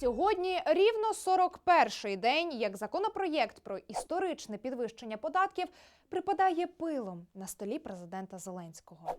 Сьогодні рівно 41-й день, як законопроєкт про історичне підвищення податків припадає пилом на столі президента Зеленського.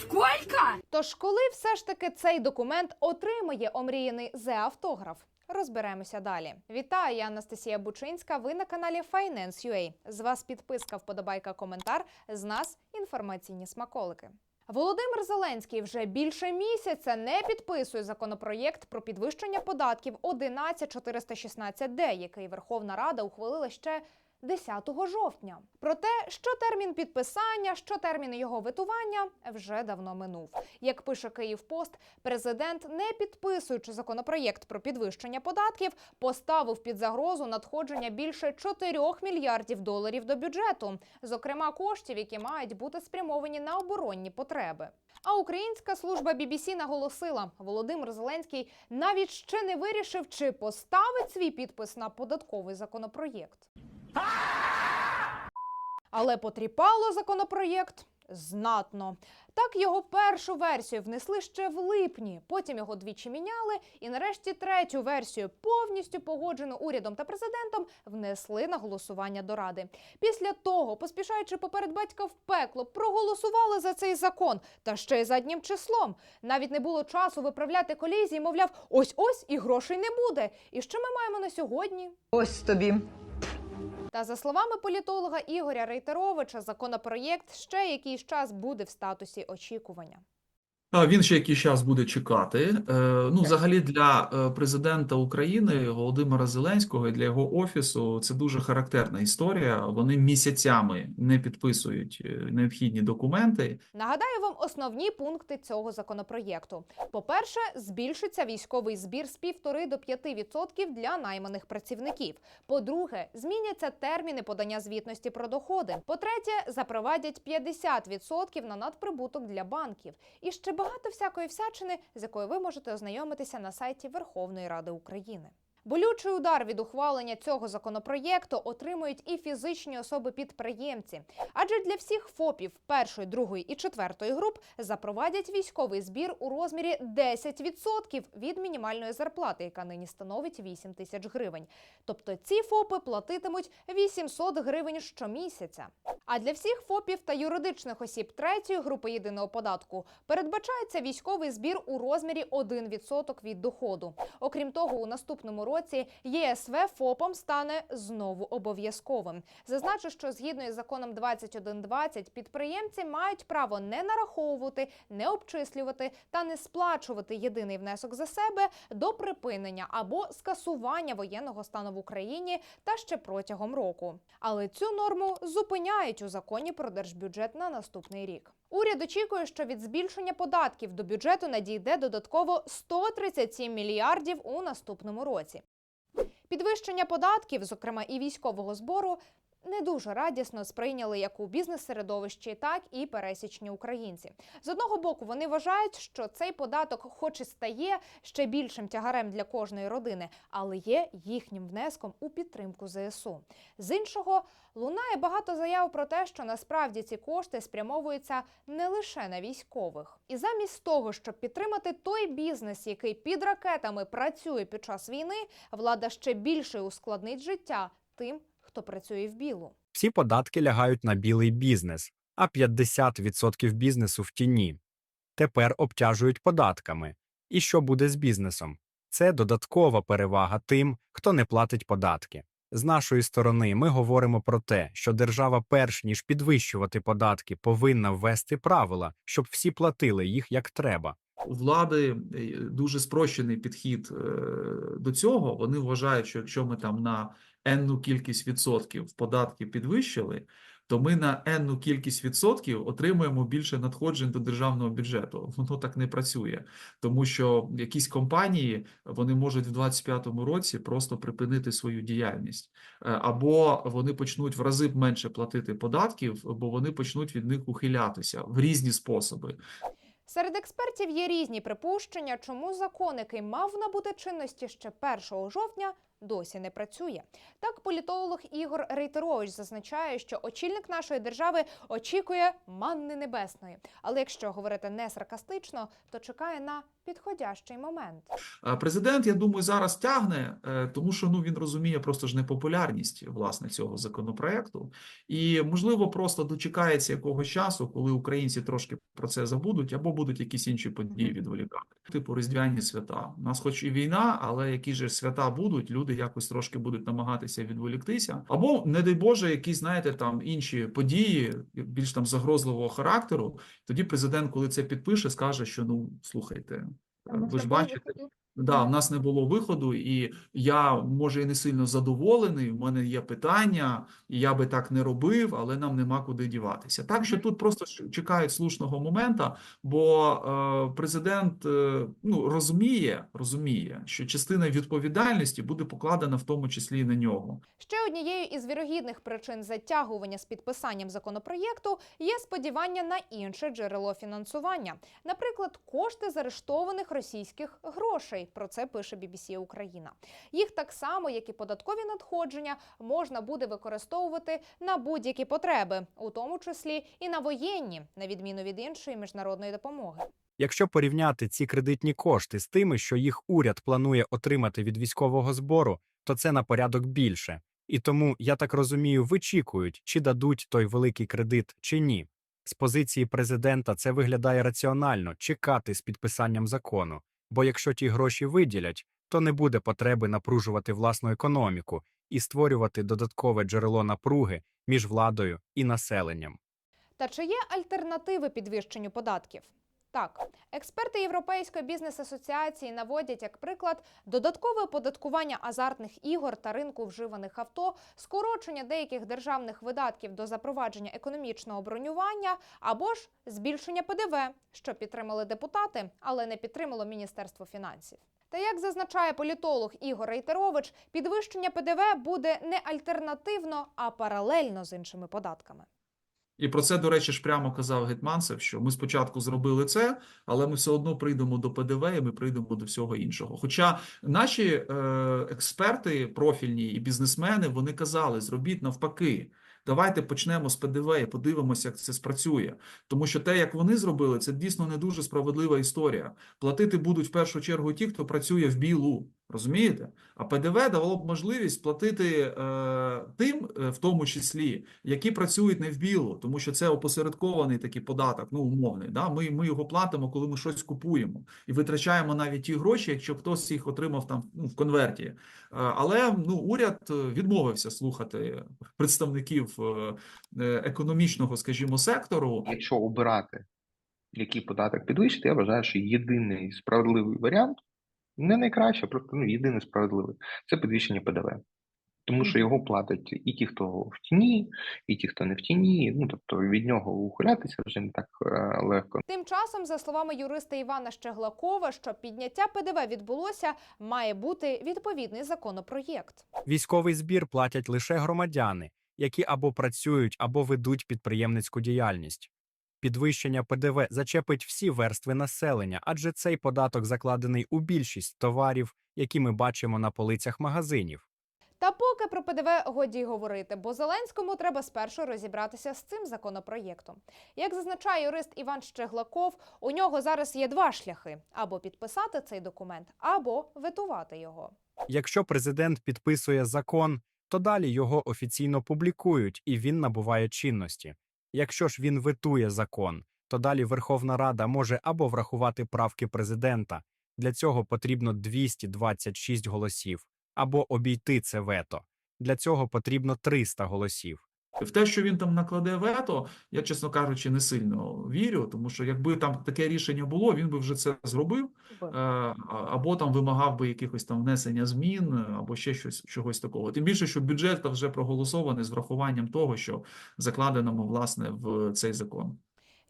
Сколько? Тож, коли все ж таки цей документ отримає омріяний зе-автограф? Розберемося далі. Вітаю, я Анастасія Бучинська. Ви на каналі Finance.ua. З вас підписка, вподобайка, коментар. З нас інформаційні смаколики. Володимир Зеленський вже більше місяця не підписує законопроєкт про підвищення податків. 11416Д, який Верховна Рада ухвалила ще 10 жовтня. Проте, що термін підписання, що термін його витування вже давно минув. Як пише Київпост, президент, не підписуючи законопроєкт про підвищення податків, поставив під загрозу надходження більше 4 мільярдів доларів до бюджету, зокрема коштів, які мають бути спрямовані на оборонні потреби. А українська служба BBC наголосила, Володимир Зеленський навіть ще не вирішив, чи поставить свій підпис на податковий законопроєкт. Але потріпало законопроєкт знатно. Так його першу версію внесли ще в липні, потім його двічі міняли, і нарешті третю версію, повністю погоджену урядом та президентом, внесли на голосування до ради. Після того, поспішаючи поперед батька в пекло, проголосували за цей закон, та ще й заднім числом. Навіть не було часу виправляти колізії, мовляв, ось ось і грошей не буде. І що ми маємо на сьогодні? Ось тобі. Та за словами політолога Ігоря Рейтеровича, законопроєкт ще якийсь час буде в статусі очікування. А, Він ще якийсь час буде чекати. Е, Ну, взагалі, для е, президента України Володимира Зеленського і для його офісу це дуже характерна історія. Вони місяцями не підписують е, необхідні документи. Нагадаю вам основні пункти цього законопроєкту. По-перше, збільшиться військовий збір з півтори до 5% для найманих працівників. По-друге, зміняться терміни подання звітності про доходи. По-третє, запровадять 50% на надприбуток для банків. І ще багато всякої всячини, з якою ви можете ознайомитися на сайті Верховної Ради України. Болючий удар від ухвалення цього законопроєкту отримують і фізичні особи-підприємці. Адже для всіх ФОПів першої, другої і четвертої груп запровадять військовий збір у розмірі 10% від мінімальної зарплати, яка нині становить 8 тисяч гривень. Тобто ці ФОПи платитимуть 800 гривень щомісяця. А для всіх ФОПів та юридичних осіб третьої групи єдиного податку передбачається військовий збір у розмірі 1% від доходу. Окрім того, у наступному році ЄСВ ФОПом стане знову обов'язковим. Зазначу, що згідно із законом 2120 підприємці мають право не нараховувати, не обчислювати та не сплачувати єдиний внесок за себе до припинення або скасування воєнного стану в Україні та ще протягом року. Але цю норму зупиняють у законі про держбюджет на наступний рік. Уряд очікує, що від збільшення податків до бюджету надійде додатково 137 мільярдів у наступному році. Підвищення податків, зокрема і військового збору, не дуже радісно сприйняли як у бізнес-середовищі, так і пересічні українці. З одного боку, вони вважають, що цей податок, хоч і стає ще більшим тягарем для кожної родини, але є їхнім внеском у підтримку ЗСУ. З іншого лунає багато заяв про те, що насправді ці кошти спрямовуються не лише на військових. І замість того, щоб підтримати той бізнес, який під ракетами працює під час війни, влада ще більше ускладнить життя тим, хто працює в білу. Всі податки лягають на білий бізнес, а 50% бізнесу в тіні. Тепер обтяжують податками. І що буде з бізнесом? Це додаткова перевага тим, хто не платить податки. З нашої сторони ми говоримо про те, що держава, перш ніж підвищувати податки, повинна ввести правила, щоб всі платили їх як треба. У влади е, дуже спрощений підхід е, до цього. Вони вважають, що якщо ми там на енну кількість відсотків податки підвищили, то ми на енну кількість відсотків отримуємо більше надходжень до державного бюджету. Воно так не працює, тому що якісь компанії вони можуть в 2025 році просто припинити свою діяльність, Е, або вони почнуть в рази менше платити податків, бо вони почнуть від них ухилятися в різні способи. Серед експертів є різні припущення, чому закон, який мав набути чинності ще 1 жовтня, досі не працює. Так, політолог Ігор Рейтерович зазначає, що очільник нашої держави очікує манни небесної. Але якщо говорити не саркастично, то чекає на підходящий момент. Президент, я думаю, зараз тягне, е, тому що ну він розуміє просто ж непопулярність власне цього законопроекту, і можливо просто дочекається якогось часу, коли українці трошки про це забудуть, або будуть якісь інші події відволікати. Типу різдвяні свята. У нас, хоч і війна, але які ж свята будуть, люди якось трошки будуть намагатися відволіктися, або не дай Боже, якісь знаєте там інші події більш там загрозливого характеру. Тоді президент, коли це підпише, скаже, що ну слухайте. Ви ж бачите, да, в нас не було виходу, і я може і не сильно задоволений. В мене є питання, і я би так не робив, але нам нема куди діватися. Так що тут просто чекають слушного моменту, бо е, президент е, ну розуміє, розуміє, що частина відповідальності буде покладена в тому числі і на нього. Ще однією із вірогідних причин затягування з підписанням законопроєкту є сподівання на інше джерело фінансування, наприклад, кошти з арештованих російських грошей. Про це пише BBC Україна. Їх так само, як і податкові надходження, можна буде використовувати на будь-які потреби, у тому числі і на воєнні, на відміну від іншої міжнародної допомоги. Якщо порівняти ці кредитні кошти з тими, що їх уряд планує отримати від військового збору, то це на порядок більше. І тому, я так розумію, вичікують, чи дадуть той великий кредит, чи ні. З позиції президента це виглядає раціонально чекати з підписанням закону, бо якщо ті гроші виділять, то не буде потреби напружувати власну економіку і створювати додаткове джерело напруги між владою і населенням. Та чи є альтернативи підвищенню податків? Так, експерти Європейської бізнес-асоціації наводять як приклад додаткове оподаткування азартних ігор та ринку вживаних авто, скорочення деяких державних видатків до запровадження економічного бронювання або ж збільшення ПДВ, що підтримали депутати, але не підтримало Міністерство фінансів. Та як зазначає політолог Ігор Рейтерович, підвищення ПДВ буде не альтернативно, а паралельно з іншими податками. І про це, до речі, ж прямо казав Гетманцев, що ми спочатку зробили це, але ми все одно прийдемо до ПДВ і ми прийдемо до всього іншого. Хоча наші е, експерти профільні і бізнесмени вони казали: зробіть навпаки. Давайте почнемо з ПДВ і подивимося, як це спрацює. Тому що те, як вони зробили, це дійсно не дуже справедлива історія. Платити будуть в першу чергу ті, хто працює в білу. Розумієте? А ПДВ давало б можливість платити е, тим, е, в тому числі, які працюють не в білу, тому що це опосередкований такий податок, ну умовний. Да? Ми, ми його платимо, коли ми щось купуємо, і витрачаємо навіть ті гроші, якщо хтось їх отримав там ну, в конверті. Е, але ну, уряд е, відмовився слухати представників е, економічного, скажімо, сектору. Якщо обирати, який податок підвищити, я вважаю, що єдиний справедливий варіант, не найкраще, просто ну, єдиний справедливий, це підвищення ПДВ. Тому що його платять і ті, хто в тіні, і ті, хто не в тіні. Ну тобто від нього ухилятися вже не так е, легко. Тим часом, за словами юриста Івана Щеглакова, щоб підняття ПДВ відбулося, має бути відповідний законопроєкт. Військовий збір платять лише громадяни, які або працюють, або ведуть підприємницьку діяльність. Підвищення ПДВ зачепить всі верстви населення, адже цей податок закладений у більшість товарів, які ми бачимо на полицях магазинів. Та поки про ПДВ годі й говорити, бо Зеленському треба спершу розібратися з цим законопроєктом. Як зазначає юрист Іван Щеглаков, у нього зараз є два шляхи: або підписати цей документ, або ветувати його. Якщо президент підписує закон, то далі його офіційно публікують і він набуває чинності. Якщо ж він ветує закон, то далі Верховна Рада може або врахувати правки президента. Для цього потрібно 226 голосів, або обійти це вето. Для цього потрібно 300 голосів. В те, що він там накладе вето, я, чесно кажучи, не сильно вірю, тому що якби там таке рішення було, він би вже це зробив, е, або там вимагав би якихось там внесення змін, або ще щось чогось такого. Тим більше, що бюджет вже проголосований з врахуванням того, що закладеному власне в цей закон.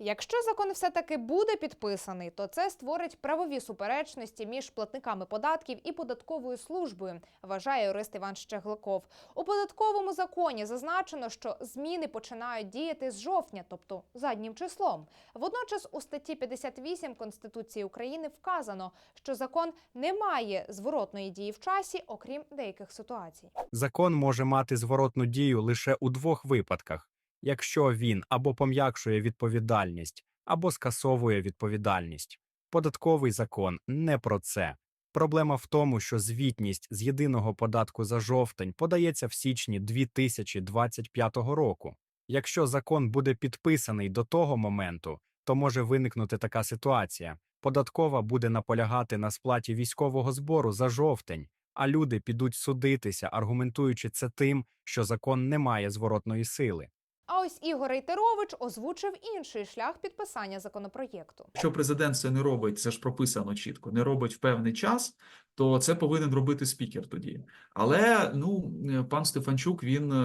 Якщо закон все-таки буде підписаний, то це створить правові суперечності між платниками податків і податковою службою, вважає юрист Іван Щеглаков. У податковому законі зазначено, що зміни починають діяти з жовтня, тобто заднім числом. Водночас у статті 58 Конституції України вказано, що закон не має зворотної дії в часі, окрім деяких ситуацій. Закон може мати зворотну дію лише у двох випадках: якщо він або пом'якшує відповідальність, або скасовує відповідальність. Податковий закон не про це. Проблема в тому, що звітність з єдиного податку за жовтень подається в січні 2025 року. Якщо закон буде підписаний до того моменту, то може виникнути така ситуація. Податкова буде наполягати на сплаті військового збору за жовтень, а люди підуть судитися, аргументуючи це тим, що закон не має зворотної сили. Ось Ігор Рейтерович озвучив інший шлях підписання законопроєкту. Якщо президент це не робить, це ж прописано чітко, не робить в певний час, то це повинен робити спікер тоді. Але ну пан Стефанчук він е,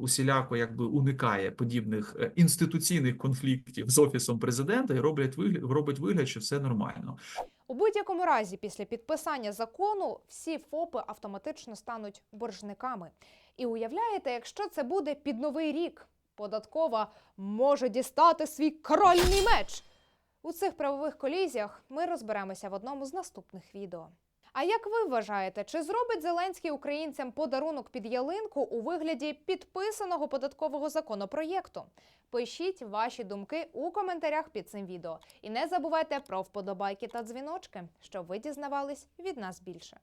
усіляко якби уникає подібних е, інституційних конфліктів з офісом президента і роблять вигляд, робить вигляд, що все нормально. У будь-якому разі, після підписання закону, всі ФОПи автоматично стануть боржниками. І уявляєте, якщо це буде під новий рік, податкова може дістати свій корольний меч. У цих правових колізіях ми розберемося в одному з наступних відео. А як ви вважаєте, чи зробить Зеленський українцям подарунок під ялинку у вигляді підписаного податкового законопроєкту? Пишіть ваші думки у коментарях під цим відео. І не забувайте про вподобайки та дзвіночки, щоб ви дізнавались від нас більше.